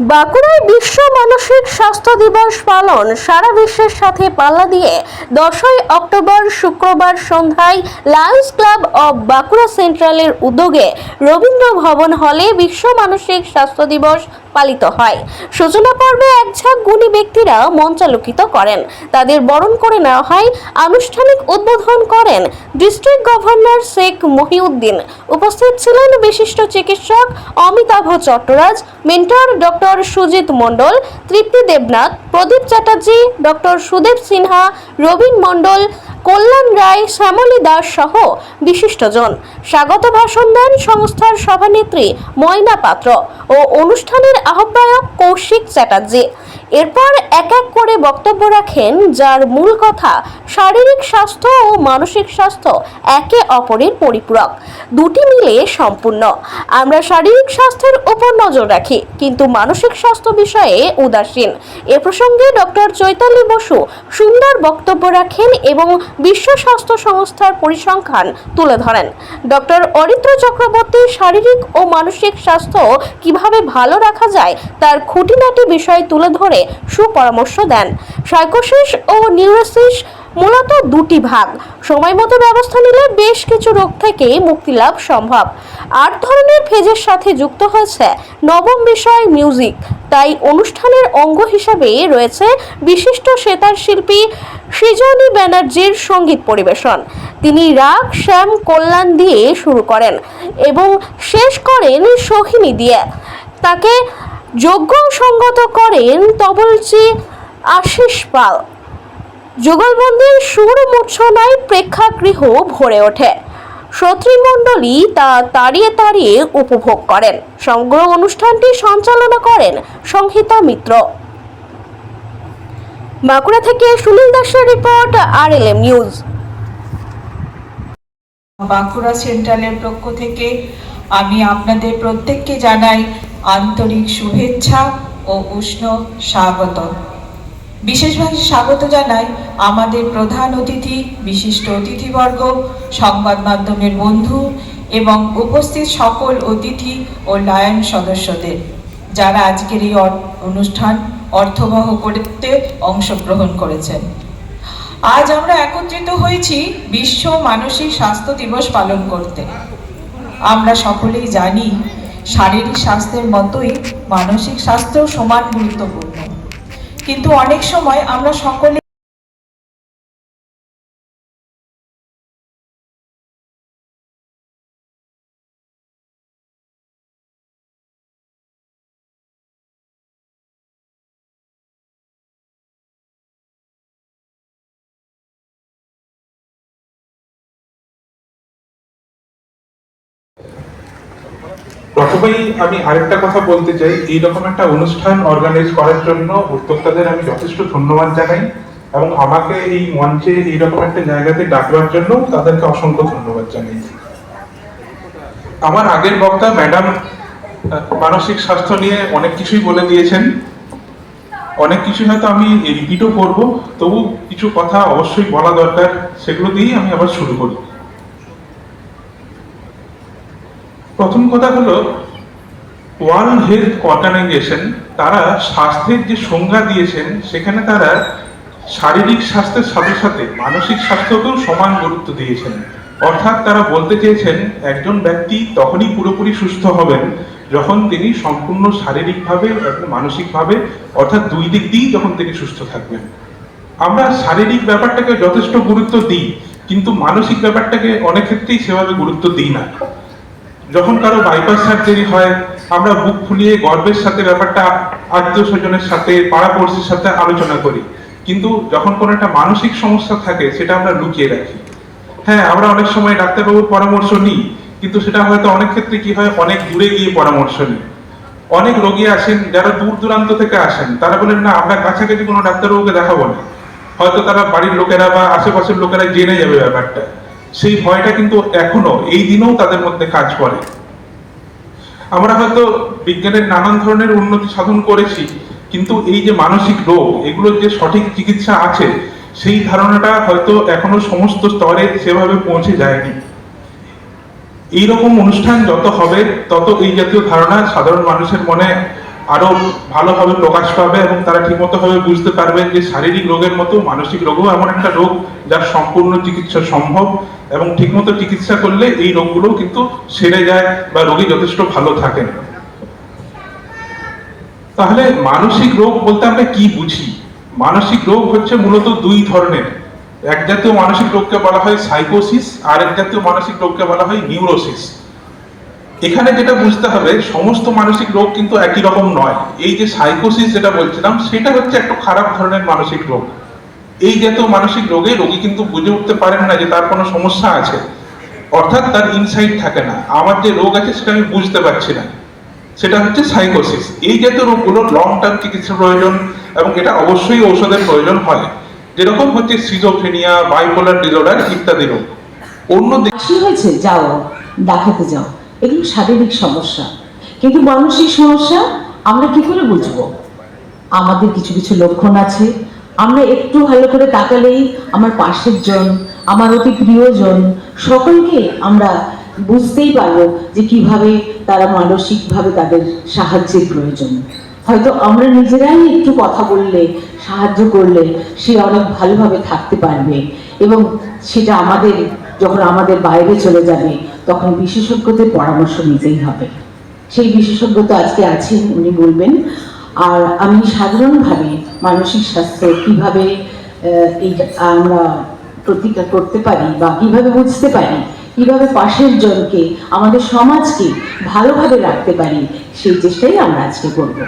বাঁকুড়ায় বিশ্ব মানসিক স্বাস্থ্য দিবস পালন। সারা বিশ্বের সাথে পাল্লা দিয়ে দশই অক্টোবর শুক্রবার সন্ধ্যায় লায়ন্স ক্লাব অব বাঁকুড়া সেন্ট্রালের উদ্যোগে রবীন্দ্র ভবন হলে বিশ্ব মানসিক স্বাস্থ্য দিবস পালিত হয়। সূচনা পর্বে এক ঝাঁক গুণী ব্যক্তিরা মঞ্চালোকিত করেন। তাদের বরণ করে নেওয়া হয়, আনুষ্ঠানিক উদ্বোধন করেন ডিস্ট্রিক্ট গভর্নর শেখ মহিউদ্দিন। উপস্থিত ছিলেন বিশিষ্ট চিকিৎসক Amitabh Chattaraj, mentor doctor Sujit Mondal, Tripti Debnath, Pradip Chatterjee, doctor Sudeb Sinha, Robin Mondal, Kalyan Roy, Shyamali Das সহ বিশিষ্টজন। স্বাগত ভাষণ দেন সংস্থার সভানেত্রী ময়না পাত্র ও অনুষ্ঠানের আহ্বায়ক কৌশিক চ্যাটার্জি। এরপর এক এক করে বক্তব্য রাখেন, যার মূল কথা শারীরিক স্বাস্থ্য ও মানসিক স্বাস্থ্য একে অপরের পরিপূরক। দুটি মিলে সম্পূর্ণ। আমরা শারীরিক স্বাস্থ্যের উপর নজর রাখি, কিন্তু মানসিক স্বাস্থ্য বিষয়ে উদাসীন। এ প্রসঙ্গে ডক্টর চৈতালি বসু সুন্দর বক্তব্য রাখেন এবং বিশ্ব স্বাস্থ্য সংস্থার পরিসংখ্যান তুলে ধরেন। ডক্টর অরিত্র চক্রবর্তী শারীরিক ও মানসিক স্বাস্থ্য কীভাবে ভালো রাখা যায় তার খুঁটিনাটি বিষয় তুলে ধরে সুপরামর্শ দেন। সাইকোসিস ও নিউরোসিস মূলত দুটি ভাগ। সময় মতো ব্যবস্থা নিলে বেশ কিছু রোগ থেকে মুক্তি লাভ সম্ভব। আট ধরনের ফেজের সাথে যুক্ত হয়েছে নবম বিষয় মিউজিক। তাই অনুষ্ঠানের অঙ্গ হিসাবে রয়েছে বিশিষ্ট সেতার শিল্পী সৃজনী ব্যানার্জির সংগীত পরিবেশন। তিনি রাগ, শ্যাম, কল্যাণ দিয়ে শুরু করেন এবং শেষ করেন সোহিনী দিয়ে। তাকে যোগ্য সঙ্গত করেন তবলচি আশিস পাল। যুগলবন্দির সুর মূর্ছনায় প্রেক্ষাগৃহ ভরে ওঠে। শ্রোতৃমণ্ডলী তা তাড়িয়ে তাড়িয়ে উপভোগ করেন। সমগ্র অনুষ্ঠানটি সঞ্চালনা করেন সংহিতা মিত্র। বাঁকুড়া থেকে সুনীল দাসের report R L M news. Bankura সেন্ট্রালের পক্ষ থেকে আমি আপনাদের প্রত্যেককে জানাই আন্তরিক শুভেচ্ছা ও উষ্ণ স্বাগত বিশেষভাবে স্বাগত জানাই আমাদের প্রধান অতিথি, বিশিষ্ট অতিথিবর্গ, সংবাদ মাধ্যমের বন্ধু এবং উপস্থিত সকল অতিথি ও লায়ন সদস্যদের, যারা আজকের এই অনুষ্ঠান অর্থবহ করতে অংশগ্রহণ করেছেন। আজ আমরা একত্রিত হয়েছি বিশ্ব মানসিক স্বাস্থ্য দিবস পালন করতে। আমরা সকলেই জানি, শারীরিক স্বাস্থ্যের মতোই মানসিক স্বাস্থ্য সমান গুরুত্বপূর্ণ। কিন্তু অনেক সময় আমরা সকলে প্রথমেই আমি আরেকটা কথা বলতে চাই এইরকম একটা অনুষ্ঠান অর্গানাইজ করার জন্য উদ্যোক্তাদের আমি যথেষ্ট ধন্যবাদ জানাই এবং আমাকে এই মঞ্চে এইরকম একটা জায়গাতে ডাকবার জন্য তাদেরকে অসংখ্য ধন্যবাদ জানাই। আমার আগের বক্তা ম্যাডাম মানসিক স্বাস্থ্য নিয়ে অনেক কিছুই বলে দিয়েছেন। অনেক কিছু হয়তো আমি রিপিটও করব, তবু কিছু কথা অবশ্যই বলা দরকার, সেগুলো দিয়েই আমি আবার শুরু করি। প্রথম কথা হলো ওয়ার্ল্ড হেলথ অর্গানাইজেশন তারা স্বাস্থ্যের যে সংজ্ঞা দিয়েছেন, সেখানে তারা শারীরিক স্বাস্থ্যের সাথে সাথে মানসিক স্বাস্থ্যকেও সমান গুরুত্ব দিয়েছেন। অর্থাৎ তারা বলতে চেয়েছেন, একজন ব্যক্তি তখনই পুরোপুরি সুস্থ হবেন যখন তিনি সম্পূর্ণ শারীরিকভাবে মানসিকভাবে, অর্থাৎ দুই দিক দিয়েই যখন তিনি সুস্থ থাকবেন। আমরা শারীরিক ব্যাপারটাকে যথেষ্ট গুরুত্ব দিই, কিন্তু মানসিক ব্যাপারটাকে অনেক ক্ষেত্রেই সেভাবে গুরুত্ব দিই না। যখন কারও বাইপাস সার্জারি হয়, আমরা বুক ফুলিয়ে গর্বের সাথে ব্যাপারটা আত্মীয় স্বজনের সাথে পাড়া পড়শির সাথে আলোচনা করি। কিন্তু যখন কোনো একটা মানসিক সমস্যা থাকে, সেটা আমরা লুকিয়ে রাখি। হ্যাঁ আমরা অনেক সময় ডাক্তারবাবুর পরামর্শ নিই, কিন্তু সেটা হয়তো অনেক ক্ষেত্রে কি হয়, অনেক দূরে গিয়ে পরামর্শ নিই। অনেক রোগী আসেন, যারা দূর দূরান্ত থেকে আসেন, তারা বলেন, না, আমরা কাছাকাছি কোনো ডাক্তারবাবুকে দেখাবো না। হয়তো তারা বাড়ির লোকেরা বা আশেপাশের লোকেরা জেনে যাবে ব্যাপারটা। সেই ভয়টা কিন্তু এখনও, এই দিনেও তাদের মধ্যে কাজ করে। আমরা হয়তো বিজ্ঞানের নানান ধরনের উন্নতি সাধন করেছি, কিন্তু এই যে মানসিক রোগ, এগুলোর যে সঠিক চিকিৎসা আছে, সেই ধারণাটা হয়তো এখনও সমস্ত স্তরে সেভাবে পৌঁছে যায়নি। এইরকম অনুষ্ঠান যত হবে, তত এই জাতীয় ধারণা সাধারণ মানুষের মনে আরও ভালোভাবে প্রকাশ পাবে এবং তারা ঠিকমতো ভাবে বুঝতে পারবেন যে শারীরিক রোগের মতো মানসিক রোগও এমন একটা রোগ যার সম্পূর্ণ চিকিৎসা সম্ভব এবং ঠিকমতো চিকিৎসা করলে এই রোগগুলো কিন্তু সেরে যায় বা রোগী যথেষ্ট ভালো থাকেন। তাহলে মানসিক রোগ বলতে আমরা কি বুঝি? মানসিক রোগ হচ্ছে মূলত দুই ধরনের। এক জাতীয় মানসিক রোগকে বলা হয় সাইকোসিস আর এক জাতীয় মানসিক রোগকে বলা হয় নিউরোসিস। এখানে যেটা বুঝতে হবে, সমস্ত মানসিক রোগ কিন্তু একই রকম নয়। এই যে সাইকোসিস যেটা বলছিলাম, সেটা হচ্ছে একটা খারাপ ধরনের মানসিক রোগ। এই জাতীয় মানসিক রোগে রোগী কিন্তু বুঝে উঠতে পারেন না যে তার কোনো সমস্যা আছে। অর্থাৎ তার ইনসাইট থাকে না। আমার যে রোগ আছে সেটা আমি বুঝতে পারছি না। সেটা হচ্ছে সাইকোসিস এই জাতীয় রোগগুলো লং টার্ম চিকিৎসা প্রয়োজন এবং এটা অবশ্যই ঔষধের প্রয়োজন হয়। যেরকম হচ্ছে সিজোফেনিয়া বাইপোলার ডিসঅর্ডার ইত্যাদি রোগ। অন্য হয়েছে? যাও দেখাতে যাও। এগুলো শারীরিক সমস্যা। কিন্তু মানসিক সমস্যা আমরা কি করে বুঝব? আমাদের কিছু কিছু লক্ষণ আছে। আমরা একটু ভালো করে তাকালেই আমার পাশের জন, আমার অতি প্রিয়জন, সকলকে আমরা বুঝতেই পারব যে কীভাবে তারা মানসিকভাবে তাদের সাহায্যের প্রয়োজন। হয়তো আমরা নিজেরাই একটু কথা বললে, সাহায্য করলে সে অনেক ভালোভাবে থাকতে পারবে এবং সেটা আমাদের যখন আমাদের বাইরে চলে যাবে, তখন বিশেষজ্ঞদের পরামর্শ নিতেই হবে। সেই বিশেষজ্ঞ তো আজকে আছেন উনি বলবেন, আর আমি সাধারণভাবে মানসিক স্বাস্থ্য কীভাবে এই আমরা প্রতিকার করতে পারি বা কীভাবে বুঝতে পারি, কীভাবে পাশের জনকে, আমাদের সমাজকে ভালোভাবে রাখতে পারি, সেই চেষ্টাই আমরা আজকে করব।